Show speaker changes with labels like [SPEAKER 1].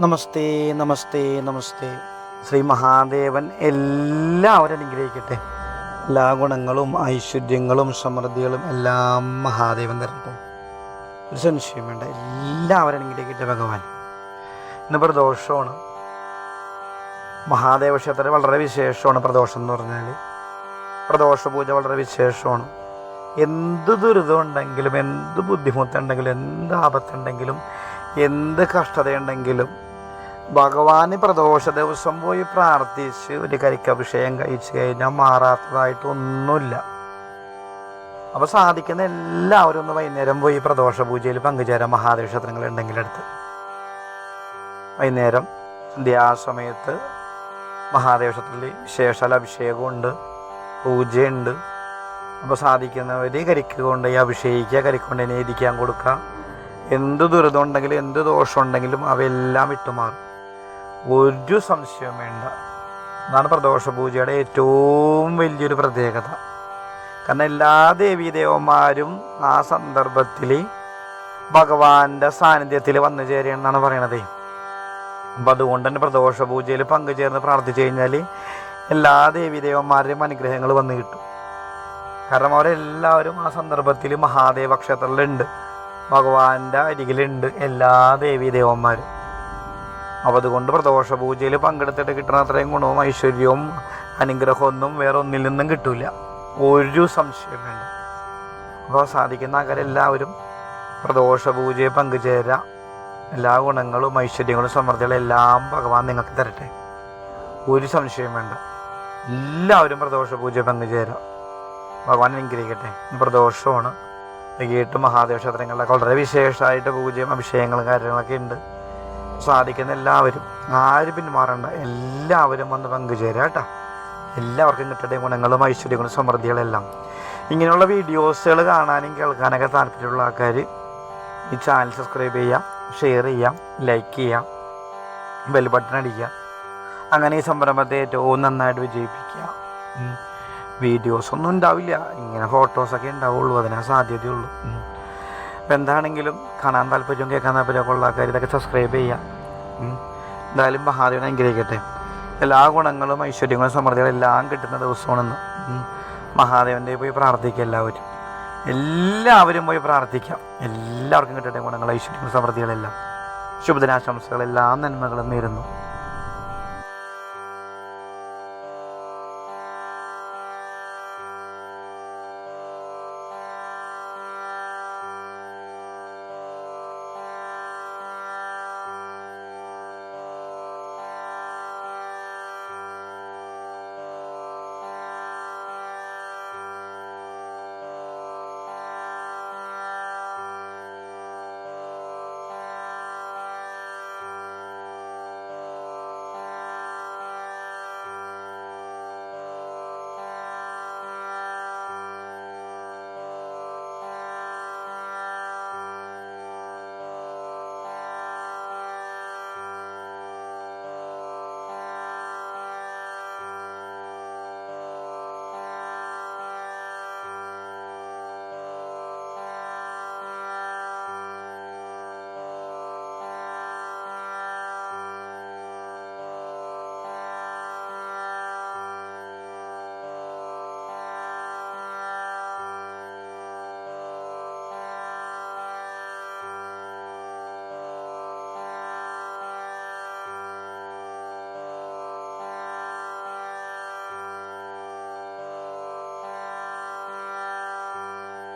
[SPEAKER 1] നമസ്തേ നമസ്തേ നമസ്തേ. ശ്രീ മഹാദേവൻ എല്ലാവരും അനുഗ്രഹിക്കട്ടെ. എല്ലാ ഗുണങ്ങളും ഐശ്വര്യങ്ങളും സമൃദ്ധികളും എല്ലാം മഹാദേവൻ തരട്ടെ. ഒരു സംശയം വേണ്ട എല്ലാവരും അനുഗ്രഹിക്കട്ടെ ഭഗവാൻ. ഇന്ന് പ്രദോഷമാണ്. മഹാദേവ ക്ഷേത്രത്തിൽ വളരെ വിശേഷമാണ് പ്രദോഷം എന്ന് പറഞ്ഞാൽ പ്രദോഷ പൂജ വളരെ വിശേഷമാണ്. എന്ത് ദുരിതമുണ്ടെങ്കിലും എന്ത് ബുദ്ധിമുട്ടുണ്ടെങ്കിലും എന്ത് ആപത്തുണ്ടെങ്കിലും എന്ത് കഷ്ടതയുണ്ടെങ്കിലും ഭഗവാന് പ്രദോഷ ദിവസം പോയി പ്രാർത്ഥിച്ച് ഒരു കരിക്കഭിഷേകം കഴിച്ചു കഴിഞ്ഞാൽ മാറാത്തതായിട്ട് ഒന്നുമില്ല. അപ്പോൾ സാധിക്കുന്ന എല്ലാവരും ഒന്ന് വൈകുന്നേരം പോയി പ്രദോഷ പൂജയിൽ പങ്കുചേരാൻ മഹാദേവക്ഷേത്രങ്ങൾ ഉണ്ടെങ്കിൽ എടുത്ത്. വൈകുന്നേരം സന്ധ്യാസമയത്ത് മഹാദേവക്ഷേത്രത്തിൽ വിശേഷാൽ അഭിഷേകമുണ്ട് പൂജയുണ്ട്. അപ്പോൾ സാധിക്കുന്നവർ കരിക്ക് കൊണ്ട് അഭിഷേകിക്കുക കരിക്ക് കൊണ്ട് ഇരിക്കാൻ കൊടുക്കുക. എന്ത് ദുരിതം ഉണ്ടെങ്കിലും എന്ത് ദോഷം ഉണ്ടെങ്കിലും അവയെല്ലാം വിട്ടുമാറും ഒരു സംശയവും വേണ്ട. അതാണ് പ്രദോഷ പൂജയുടെ ഏറ്റവും വലിയൊരു പ്രത്യേകത. കാരണം എല്ലാ ദേവീദേവന്മാരും ആ സന്ദർഭത്തിൽ ഭഗവാന്റെ സാന്നിധ്യത്തിൽ വന്നു ചേരുകയെന്നാണ് പറയണത്. അപ്പം അതുകൊണ്ട് തന്നെ പ്രദോഷ പൂജയിൽ പങ്കുചേർന്ന് പ്രാർത്ഥിച്ചു കഴിഞ്ഞാൽ എല്ലാ ദേവീദേവന്മാരുടെയും അനുഗ്രഹങ്ങൾ വന്നു കിട്ടും. കാരണം അവരെല്ലാവരും ആ സന്ദർഭത്തിൽ മഹാദേവ ക്ഷേത്രത്തിലുണ്ട് ഭഗവാന്റെ അരികിലുണ്ട് എല്ലാ ദേവീദേവന്മാരും അപ്പോൾ അതുകൊണ്ട് പ്രദോഷ പൂജയിൽ പങ്കെടുത്തിട്ട് കിട്ടുന്ന അത്രയും ഗുണവും ഐശ്വര്യവും അനുഗ്രഹമൊന്നും വേറെ ഒന്നിൽ നിന്നും കിട്ടില്ല ഒരു സംശയം വേണ്ട. അപ്പോൾ സാധിക്കുന്ന ആൾക്കാരെല്ലാവരും പ്രദോഷ പൂജയെ പങ്കുചേരാ എല്ലാ ഗുണങ്ങളും ഐശ്വര്യങ്ങളും സമൃദ്ധികളും എല്ലാം ഭഗവാൻ നിങ്ങൾക്ക് തരട്ടെ. ഒരു സംശയം വേണ്ട. എല്ലാവരും പ്രദോഷ പൂജ പങ്കുചേരാം ഭഗവാൻ അനുഗ്രഹിക്കട്ടെ. പ്രദോഷമാണ്. വൈകിട്ട് മഹാദേവ ക്ഷേത്രങ്ങളിലൊക്കെ വളരെ വിശേഷമായിട്ട് പൂജയും അഭിഷേകങ്ങളും കാര്യങ്ങളൊക്കെ ഉണ്ട്. സാധിക്കുന്ന എല്ലാവരും. ആരും പിന്മാറണ്ട എല്ലാവരും വന്ന് പങ്കുചേരുക കേട്ടോ. എല്ലാവർക്കും കിട്ടട്ടെ ഗുണങ്ങളും ഐശ്വര്യങ്ങളും സമൃദ്ധികളെല്ലാം. ഇങ്ങനെയുള്ള വീഡിയോസുകൾ കാണാനും കേൾക്കാനൊക്കെ താല്പര്യമുള്ള ആൾക്കാർ ഈ ചാനൽ സബ്സ്ക്രൈബ് ചെയ്യാം ഷെയർ ചെയ്യാം ലൈക്ക് ചെയ്യാം ബെൽ ബട്ടൺ അടിക്കുക. അങ്ങനെ ഈ സംരംഭത്തെ ഏറ്റവും നന്നായിട്ട് വിജയിപ്പിക്കുക. വീഡിയോസൊന്നും ഉണ്ടാവില്ല. ഇങ്ങനെ ഫോട്ടോസൊക്കെ ഉണ്ടാവുള്ളൂ അതിനാ സാധ്യതയുള്ളൂ. അപ്പം എന്താണെങ്കിലും കാണാൻ താല്പര്യം കേൾക്കാൻ താല്പര്യമൊക്കെ ഉള്ള ആൾക്കാർ ഇതൊക്കെ സബ്സ്ക്രൈബ് ചെയ്യാം. എന്തായാലും മഹാദേവനെ അനുഗ്രഹിക്കട്ടെ. എല്ലാ ഗുണങ്ങളും ഐശ്വര്യങ്ങളും സമൃദ്ധികളും എല്ലാം കിട്ടുന്ന ദിവസമാണെന്ന്. മഹാദേവന്റെ പോയി പ്രാർത്ഥിക്കുക എല്ലാവരും. എല്ലാവരും പോയി പ്രാർത്ഥിക്കാം. എല്ലാവർക്കും കിട്ടട്ടെ ഗുണങ്ങൾ ഐശ്വര്യങ്ങളും സമൃദ്ധികളെല്ലാം ശുഭദിനാശംസകളെല്ലാം നന്മകളും നേരുന്നു.